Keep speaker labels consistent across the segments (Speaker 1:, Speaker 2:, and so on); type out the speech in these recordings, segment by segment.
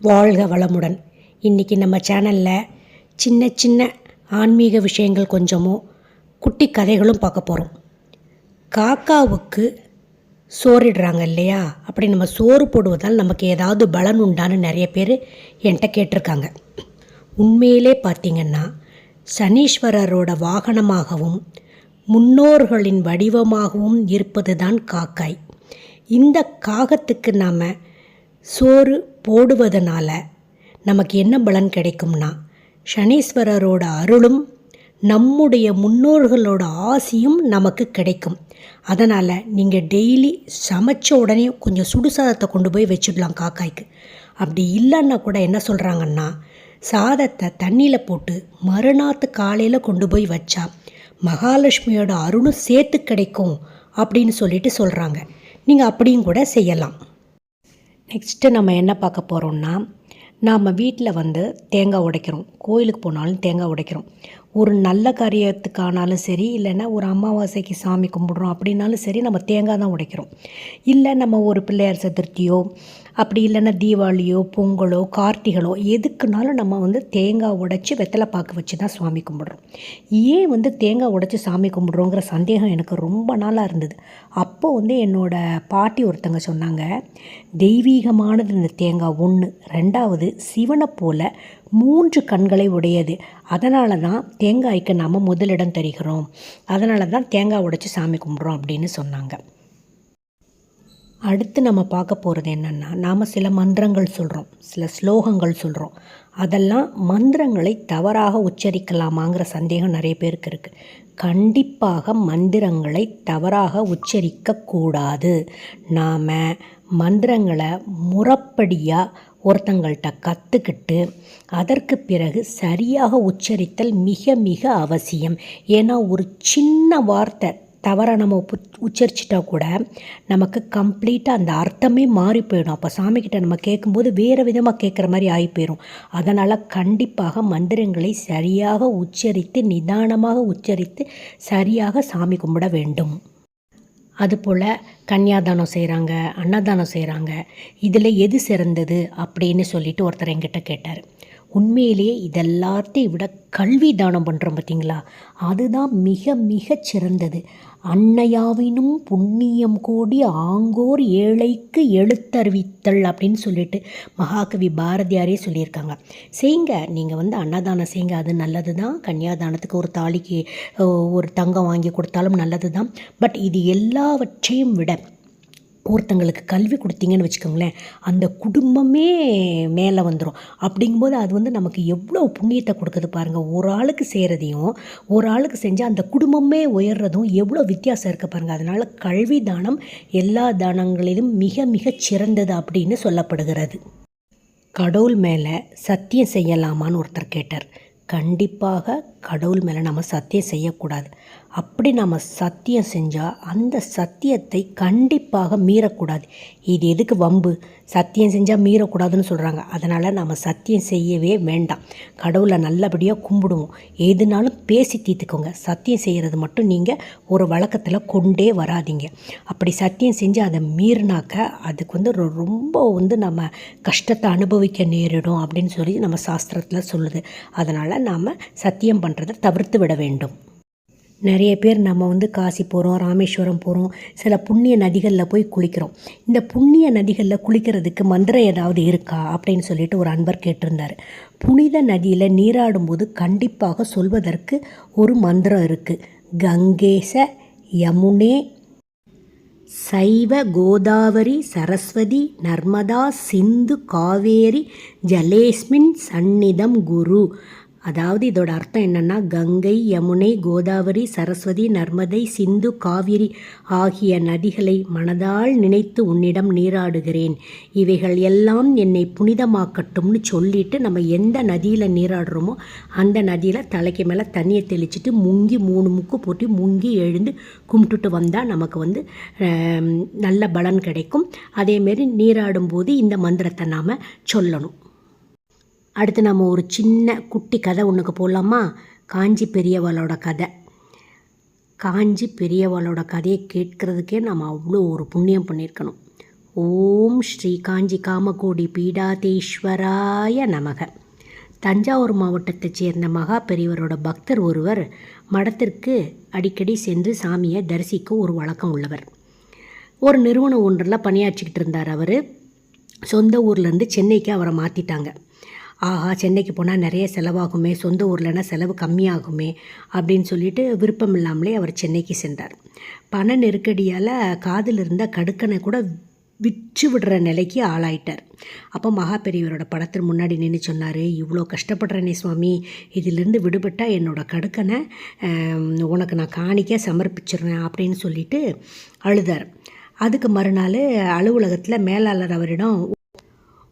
Speaker 1: வாழ்க வளமுடன். இன்றைக்கி நம்ம சேனலில் சின்ன சின்ன ஆன்மீக விஷயங்கள் கொஞ்சமும் குட்டி கதைகளும் பார்க்க போகிறோம் காக்காவுக்கு சோறிடுறாங்க இல்லையா? அப்படி நம்ம சோறு போடுவதால் நமக்கு ஏதாவது பலன் உண்டான்னு நிறைய பேர் என்கிட்ட கேட்டிருக்காங்க. உண்மையிலே பார்த்திங்கன்னா சனீஸ்வரரோட வாகனமாகவும் முன்னோர்களின் வடிவமாகவும் இருப்பது தான் காக்காய். இந்த காகத்துக்கு நாம் சோறு போடுவதனால நமக்கு என்ன பலன் கிடைக்கும்னா சனீஸ்வரரோட அருளும் நம்முடைய முன்னோர்களோட ஆசியும் நமக்கு கிடைக்கும். அதனால் நீங்கள் டெய்லி சமைச்ச உடனே கொஞ்சம் சுடுசாதத்தை கொண்டு போய் வச்சுடலாம் காக்காய்க்கு. அப்படி இல்லைன்னா கூட என்ன சொல்கிறாங்கன்னா சாதத்தை தண்ணியில் போட்டு மறுநாத்து காலையில் கொண்டு போய் வச்சா மகாலட்சுமியோட அருளும் சேர்த்து கிடைக்கும் அப்படின்னு சொல்லிட்டு சொல்கிறாங்க நீங்கள் அப்படியும் கூட செய்யலாம். நெக்ஸ்ட்டு நம்ம என்ன பார்க்க போகிறோம்னா நாம் வீட்டில் வந்து தேங்காய் உடைக்கிறோம். கோயிலுக்கு போனாலும் தேங்காய் உடைக்கிறோம். ஒரு நல்ல காரியத்துக்கானாலும் சரி இல்லைன்னா ஒரு அமாவாசைக்கு சாமி கும்பிட்றோம் அப்படின்னாலும் சரி நம்ம தேங்காய் தான் உடைக்கிறோம். இல்லை நம்ம ஒரு பிள்ளையார் சதுர்த்தியோ அப்படி இல்லைன்னா தீபாவளியோ பொங்கலோ கார்த்திகளோ எதுக்குனாலும் நம்ம வந்து தேங்காய் உடைச்சி வெத்தலை பாக்கு வச்சு தான் சாமி கும்பிட்றோம். ஏன் வந்து தேங்காய் உடைச்சி சாமி கும்பிட்றோங்கிற சந்தேகம் எனக்கு ரொம்ப நாளாக இருந்தது. அப்போ வந்து என்னோடய பாட்டி ஒருத்தங்க சொன்னாங்க தெய்வீகமானது இந்த தேங்காய் ஒன்று ரெண்டாவது சிவனை போல மூன்று கண்களை உடையது. அதனால தான் தேங்காய்க்கு நாம் முதலிடம் தருகிறோம். அதனால தான் தேங்காய் உடைச்சி சாமி கும்பிட்றோம் அப்படின்னு சொன்னாங்க. அடுத்து நம்ம பார்க்க போகிறது என்னென்னா நாம் சில மந்திரங்கள் சொல்கிறோம் சில ஸ்லோகங்கள் சொல்கிறோம் அதெல்லாம் மந்திரங்களை தவறாக உச்சரிக்கலாமாங்கிற சந்தேகம் நிறைய பேருக்கு இருக்குது கண்டிப்பாக மந்திரங்களை தவறாக உச்சரிக்கக்கூடாது நாம் மந்திரங்களை முறப்படியாக ஒருத்தங்கள்கிட்ட கற்றுக்கிட்டு அதற்கு பிறகு சரியாக உச்சரித்தல் மிக மிக அவசியம். ஏன்னா ஒரு சின்ன வார்த்தை தவறாக நம்ம உப்பு உச்சரிச்சிட்டா கூட நமக்கு கம்ப்ளீட்டாக அந்த அர்த்தமே மாறி போயிடும். அப்போ சாமிக்கிட்ட நம்ம கேட்கும்போது வேறு விதமாக கேட்குற மாதிரி ஆகி போயிடும் அதனால் கண்டிப்பாக மந்திரங்களை சரியாக உச்சரித்து நிதானமாக உச்சரித்து சரியாக சாமி கும்பிட வேண்டும். அதுபோல் கன்னியாதானம் செய்கிறாங்க அன்னதானம் செய்கிறாங்க இதில் எது சிறந்தது அப்படின்னு சொல்லிட்டு ஒருத்தர் என்கிட்ட கேட்டார். உண்மையிலேயே இதெல்லாத்தையும் விட கல்வி தானம் பண்ணுறோம் பார்த்தீங்களா? அதுதான் மிக மிக சிறந்தது. அன்னையாவினும் புண்ணியம் கோடி ஆங்கோர் ஏழைக்கு எழுத்தறிவித்தல் அப்படின்னு சொல்லிட்டு மகாகவி பாரதியாரே சொல்லியிருக்காங்க. செய்யுங்க நீங்கள் வந்து அன்னதானம் செய்யுங்க அது நல்லது தான் கன்னியாதானத்துக்கு ஒரு தாலிக்கு ஒரு தங்கம் வாங்கி கொடுத்தாலும் நல்லது தான் பட் இது எல்லாவற்றையும் விட ஒருத்தங்களுக்கு கல்வி கொடுத்தீங்கன்னு வச்சுக்கோங்களேன் அந்த குடும்பமே மேலே வந்துடும் அப்படிங்கும்போது அது வந்து நமக்கு எவ்வளோ புண்ணியத்தை கொடுக்குது பாருங்கள் ஒரு ஆளுக்கு செய்கிறதையும் ஒரு ஆளுக்கு செஞ்சால் அந்த குடும்பமே உயர்றதும் எவ்வளோ வித்தியாசம் இருக்குது பாருங்கள் அதனால் கல்வி தானம் எல்லா தானங்களிலும் மிக மிக சிறந்தது அப்படின்னு சொல்லப்படுகிறது. கடவுள் மேலே சத்தியம் செய்யலாமான்னு ஒருத்தர் கேட்டார். கண்டிப்பாக கடவுள் மேலே நம்ம சத்தியம் செய்யக்கூடாது. அப்படி நாம் சத்தியம் செஞ்சால் அந்த சத்தியத்தை கண்டிப்பாக மீறக்கூடாது. இது எதுக்கு வம்பு? சத்தியம் செஞ்சால் மீறக்கூடாதுன்னு சொல்கிறாங்க அதனால் நம்ம சத்தியம் செய்யவே வேண்டாம். கடவுளை நல்லபடியாக கும்பிடுவோம். எதுனாலும் பேசி தீர்த்துக்கோங்க. சத்தியம் செய்கிறது மட்டும் நீங்கள் ஒரு வழக்கத்தில் கொண்டே வராதிங்க. அப்படி சத்தியம் செஞ்சு அதை மீறினாக்க அதுக்கு வந்து ரொம்ப வந்து நம்ம கஷ்டத்தை அனுபவிக்க நேரிடும் அப்படின்னு சொல்லி நம்ம சாஸ்திரத்தில் சொல்லுது. அதனால் நாம் சத்தியம் பண்ணுறதை தவிர்த்து விட வேண்டும். நிறைய பேர் நம்ம வந்து காசி போகிறோம் ராமேஸ்வரம் போகிறோம் சில புண்ணிய நதிகளில் போய் குளிக்கிறோம். இந்த புண்ணிய நதிகளில் குளிக்கிறதுக்கு மந்திரம் ஏதாவது இருக்கா அப்படின்னு சொல்லிட்டு ஒரு அன்பர் கேட்டிருந்தார். புனித நதியில் நீராடும்போது கண்டிப்பாக சொல்வதற்கு ஒரு மந்திரம் இருக்குது கங்கேச யமுனே சைவ கோதாவரி சரஸ்வதி நர்மதா சிந்து காவேரி ஜலேஸ்மின் சந்நிதம் குரு அதாவது இதோட அர்த்தம் என்னென்னா கங்கை யமுனை கோதாவரி சரஸ்வதி நர்மதை சிந்து காவிரி ஆகிய நதிகளை மனதால் நினைத்து உன்னிடம் நீராடுகிறேன். இவைகள் எல்லாம் என்னை புனிதமாக்கட்டும்னு சொல்லிட்டு நம்ம எந்த நதியில் நீராடுறோமோ அந்த நதியில் தலைக்கு மேலே தண்ணியை தெளிச்சிட்டு முங்கி மூணு முக்கு போட்டு முங்கி எழுந்து கும்பிட்டுட்டு வந்தால் நமக்கு வந்து நல்ல பலன் கிடைக்கும். அதேமாரி நீராடும்போது இந்த மந்திரத்தை நாம் சொல்லணும். அடுத்து நம்ம ஒரு சின்ன குட்டி கதை ஒன்றுக்கு போடலாமா காஞ்சி பெரியவளோட கதை. காஞ்சி பெரியவளோட கதையை கேட்கறதுக்கே நம்ம அவ்வளோ ஒரு புண்ணியம் பண்ணியிருக்கணும். ஓம் ஸ்ரீ காஞ்சி காமகோடி பீடாதீஸ்வராய நமக. தஞ்சாவூர் மாவட்டத்தைச் சேர்ந்த மகா பெரியவரோட பக்தர் ஒருவர் மடத்திற்கு அடிக்கடி சென்று சாமியை தரிசிக்க ஒரு வழக்கம் உள்ளவர். ஒரு நிறுவனம் ஒன்றில் பணியாற்றிக்கிட்டு இருந்தார் அவர். சொந்த ஊர்லேருந்து சென்னைக்கு அவரை மாற்றிட்டாங்க ஆஹா சென்னைக்கு போனால் நிறைய செலவாகுமே சொந்த ஊர்லனா செலவு கம்மியாகுமே அப்படின்னு சொல்லிட்டு விருப்பம் இல்லாமலே அவர் சென்னைக்கு சென்றார். பண நெருக்கடியால் காதில் இருந்த கடுக்கனை கூட விற்று விடுற நிலைக்கு ஆளாயிட்டார். அப்போ மகா பெரியவரோட படத்தின் முன்னாடி நின்று சொன்னார் இவ்வளோ கஷ்டப்படுறேனே சுவாமி இதிலிருந்து விடுபட்டால் என்னோடய கடுக்கனை உனக்கு நான் காணிக்க சமர்ப்பிச்சிடுறேன் அப்படின்னு சொல்லிட்டு அழுதார். அதுக்கு மறுநாள் அலுவலகத்தில் மேலாளர் அவரிடம்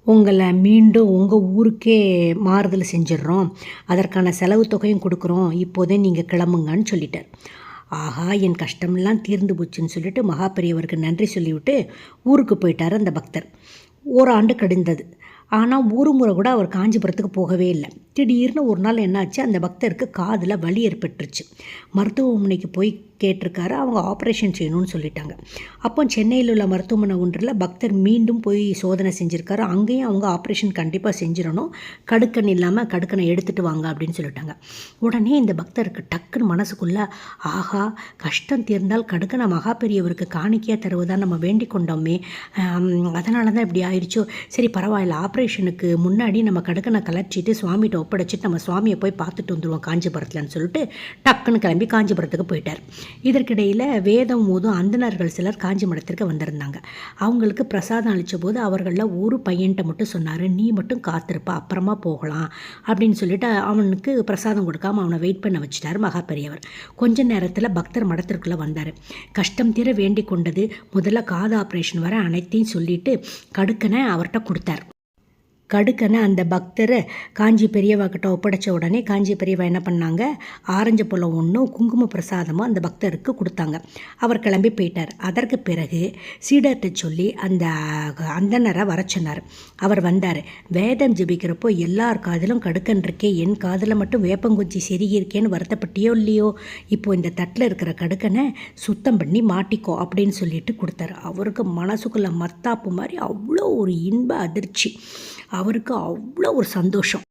Speaker 1: உங்களை மீண்டும் உங்கள் ஊருக்கே மாறுதல் செஞ்சிடுறோம். அதற்கான செலவு தொகையும் கொடுக்குறோம். இப்போதே நீங்கள் கிளம்புங்கன்னு சொல்லிட்டார். ஆஹா என் கஷ்டமெல்லாம் தீர்ந்து போச்சுன்னு சொல்லிட்டு மகாபெரியவருக்கு நன்றி சொல்லிவிட்டு ஊருக்கு போயிட்டார் அந்த பக்தர். ஓராண்டு கடிந்தது. ஆனால் ஒரு முறை கூட அவர் காஞ்சிபுரத்துக்கு போகவே இல்லை. திடீர்னு ஒரு நாள் என்னாச்சு? அந்த பக்தருக்கு காதில் வலி ஏற்பட்டுருச்சு. மருத்துவமனைக்கு போய் கேட்டிருக்காரு. அவங்க ஆப்ரேஷன் செய்யணும்னு சொல்லிட்டாங்க. அப்போ சென்னையில் உள்ள மருத்துவமனை ஒன்றில் பக்தர் மீண்டும் போய் சோதனை செஞ்சுருக்காரு. அங்கேயும் அவங்க ஆப்ரேஷன் கண்டிப்பாக செஞ்சிடணும். கடுக்கன் இல்லாமல் கடுக்கனை எடுத்துகிட்டு வாங்க அப்படின்னு சொல்லிட்டாங்க. உடனே இந்த பக்தருக்கு டக்குன்னு மனசுக்குள்ளே ஆஹா கஷ்டம் தீர்ந்தால் கடுக்கனை மகா பெரியவருக்கு காணிக்கையாக தருவதாக நம்ம வேண்டிக் கொண்டோமே. அதனால தான் இப்படி ஆயிடுச்சோ சரி பரவாயில்ல. ஆப்ரேஷன் ஆப்ரேஷனுக்கு முன்னாடி நம்ம கடுக்கனை கலர்ச்சிட்டு சுவாமிகிட்ட ஒப்படைச்சிட்டு நம்ம சுவாமியை போய் பார்த்துட்டு வந்துடுவோம் காஞ்சிபுரத்துலன்னு சொல்லிட்டு டக்குன்னு கிளம்பி காஞ்சிபுரத்துக்கு போயிட்டார். இதற்கிடையில் வேதம் மோதும் அந்தணர்கள் சிலர் காஞ்சி மடத்திற்கு வந்திருந்தாங்க. அவங்களுக்கு பிரசாதம் அளித்த போது அவர்களில் ஒரு பையன்கிட்ட மட்டும் சொன்னார் நீ மட்டும் காத்திருப்பா அப்புறமா போகலாம் அப்படின்னு சொல்லிட்டு அவனுக்கு பிரசாதம் கொடுக்காம அவனை வெயிட் பண்ண வச்சிட்டார் மகா பெரியவர். கொஞ்ச நேரத்தில் பக்தர் மடத்திற்குள்ளே வந்தார். கஷ்டம் தீர வேண்டி கொண்டது முதல்ல காது ஆப்ரேஷன் வர அனைத்தையும் சொல்லிட்டு கடுக்கனை அவர்கிட்ட கொடுத்தார். கடுக்கனை அந்த பக்தரை காஞ்சி பெரியவா கிட்ட ஒப்படைச்ச உடனே காஞ்சி பெரியவா என்ன பண்ணாங்க? ஆரஞ்சு பழம் ஒன்றும் குங்கும பிரசாதமும் அந்த பக்தருக்கு கொடுத்தாங்க. அவர் கிளம்பி போயிட்டார். அதற்கு பிறகு சீடர்கிட்ட சொல்லி அந்த அந்தனரை வர சொன்னார். அவர் வந்தார். வேதம் ஜெபிக்கிறப்போ எல்லார் காதிலும் கடுக்கன் இருக்கே என் காதில் மட்டும் வேப்பங்குச்சி செருகி இருக்கேன்னு வருத்தப்பட்டியோ இல்லையோ? இப்போ இந்த தட்டில் இருக்கிற கடுக்கனை சுத்தம் பண்ணி மாட்டிக்கோ அப்படின்னு சொல்லிட்டு கொடுத்தாரு. அவருக்கு மனசுக்குள்ள மத்தாப்பு மாதிரி அவ்வளோ ஒரு இன்ப அதிர்ச்சி. அவருக்கு அவ்வளோ ஒரு சந்தோஷம்.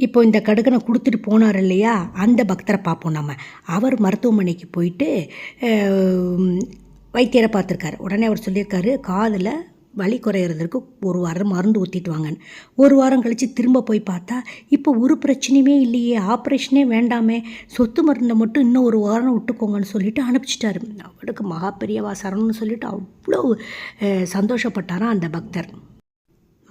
Speaker 1: இப்போ இந்த கடுகனை கொடுத்துட்டு போனார் இல்லையா? அந்த பக்தரை பார்ப்போம் நம்ம அவர் மருத்துவமனைக்கு போயிட்டு வைத்தியரை பார்த்துருக்காரு. உடனே அவர் சொல்லியிருக்காரு காதில் வலி குறையிறதுக்கு ஒரு வாரம் மருந்து ஊற்றிட்டு வாங்கன்னு. ஒரு வாரம் கழித்து திரும்ப போய் பார்த்தா இப்போ ஒரு பிரச்சனையுமே இல்லையே ஆப்ரேஷனே வேண்டாமே. சொத்து மருந்தை மட்டும் இன்னும் ஒரு வாரம் விட்டுக்கோங்கன்னு சொல்லிட்டு அனுப்பிச்சிட்டாரு. அவருக்கு மகாபெரியவா சரணுன்னு சரணம்னு சொல்லிட்டு அவ்வளோ சந்தோஷப்பட்டாராம் அந்த பக்தர்.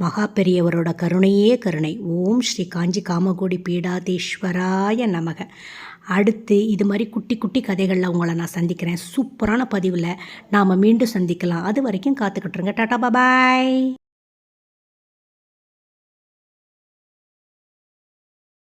Speaker 1: மகா பெரியவரோட கருணையே கருணை. ஓம் ஸ்ரீ காஞ்சி காமகோடி பீடாதீஸ்வராய நமக. அடுத்து இது மாதிரி குட்டி குட்டி கதைகளில் உங்களை நான் சந்திக்கிறேன். சூப்பரான பதிவில் நாம் மீண்டும் சந்திக்கலாம். அது வரைக்கும் காத்துக்கிட்டுருங்க டாட்டா பாய்